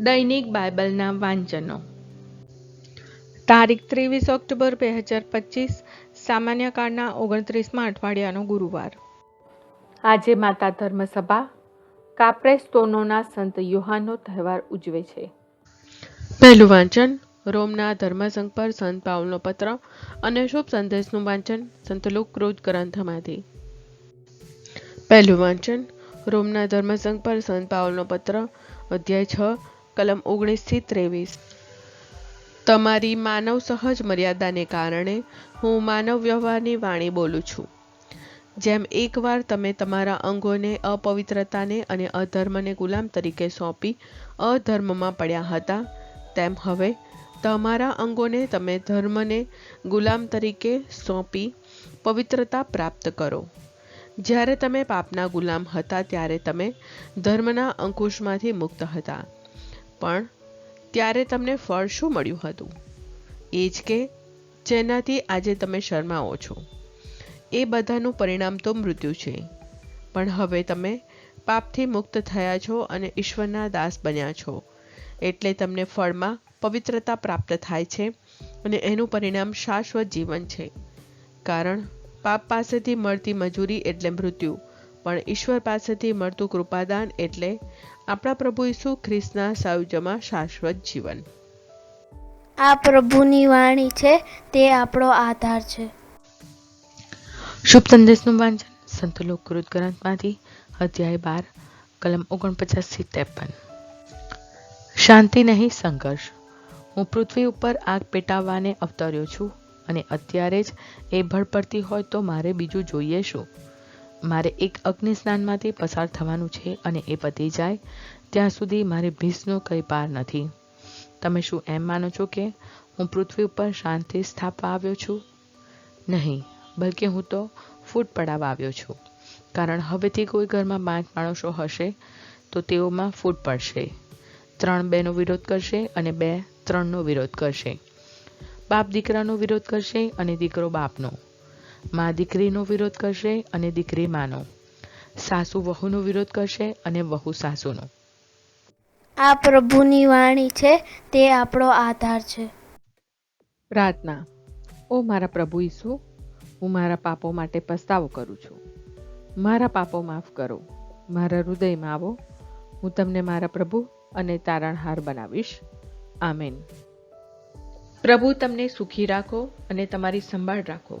દૈનિક બાઇબલના વાંચનો. તારીખ ત્રેવીસ ઓક્ટોબર બે હજાર પચીસ, સામાન્ય કાળના ઓગણત્રીસમાં અઠવાડિયાનો ગુરુવાર. આજે માતા ધર્મસભા કાપ્રેસ્તોનોના સંત યુહાનનો તહેવાર ઉજવે છે. પહેલું વાંચન, રોમના ધર્મસંઘ પર સંત પાઉલનો પત્ર અને શુભ સંદેશનું વાંચન સંત લુકૃત ગ્રંથમાંથી. પહેલું વાંચન, રોમના ધર્મસંઘ પર સંત પાઉલનો પત્ર, અધ્યાય છ કલમ ઓગણીસથી ત્રેવીસ. તમારી માનવ સહજ મર્યાદાને કારણે હું માનવ વ્યવહારની વાણી બોલું છું. જેમ એકવાર તમે તમારા અંગોને અપવિત્રતાને અને અધર્મને ગુલામ તરીકે સોંપી અધર્મમાં પડ્યા હતા, તેમ હવે તમારા અંગોને તમે ધર્મને ગુલામ તરીકે સોંપી પવિત્રતા પ્રાપ્ત કરો. જ્યારે તમે પાપના ગુલામ હતા, ત્યારે તમે ધર્મના અંકુશમાંથી મુક્ત હતા. પણ ત્યારે તમને ફળ શું મળ્યું હતું? એ જ કે, જેનાથી આજે તમે શરમાવો છો. એ બધાનું પરિણામ તો મૃત્યુ છે. પણ હવે તમે પાપથી મુક્ત થયા છો અને ઈશ્વરના દાસ બન્યા છો. એટલે તમને ફળમાં પવિત્રતા પ્રાપ્ત થાય છે અને એનું પરિણામ શાશ્વત જીવન છે. કારણ પાપ પાસેથી મળતી મજૂરી એટલે મૃત્યુ. પણ ઈશ્વર પાસેથી મળતું કૃપાદાન એટલે આપણા પ્રભુ ઈસુ ખ્રિસ્તના સાયુજમાં શાશ્વત જીવન. આ પ્રભુની વાણી છે તે આપણો આધાર છે. શુભ સંદેશનું વાંચન સંત કૃત ગ્રંથમાંથી અધ્યાય બાર કલમ ઓગણપચાસથી ત્રેપન. શાંતિ નહીં સંઘર્ષ. હું પૃથ્વી ઉપર આગ પેટાવવાને અવતર્યો છું અને અત્યારે જ એ ભડપડતી હોય તો મારે બીજું જોઈએ શું? મારે એક અગ્નિ સ્નાનમાંથી પસાર થવાનું છે અને એ પતી જાય, ત્યાં સુધી મારે ભીસનો કંઈ પાર નથી. તમે શું એમ માનો છો કે હું પૃથ્વી ઉપર શાંતિ સ્થાપવા આવ્યો છું? નહીં, બલકે હું તો ફૂટ પડાવવા આવ્યો છું. કારણ હવેથી કોઈ ઘરમાં પાંચ માણસો હશે, તો તેઓમાં ફૂટ પડશે. ત્રણ બેનો વિરોધ કરશે અને બે ત્રણનો વિરોધ કરશે. બાપ દીકરાનો વિરોધ કરશે અને દીકરો બાપનો. મા દીકરીનો વિરોધ કરશે અને દીકરી માનો. સાસુ વહુનો વિરોધ કરશે અને વહુ સાસુનો. આ પ્રભુની વાણી છે તે આપણો આધાર છે. પ્રાર્થના. ઓ મારા પ્રભુ ઈસુ હું મારા પાપો માટે પસ્તાવો કરું છું. મારા પાપો માફ કરો. મારા હૃદયમાં આવો. હું તમને મારા પ્રભુ અને તારણહાર બનાવીશ. આમેન. પ્રભુ તમને સુખી રાખો અને તમારી સંભાળ રાખો.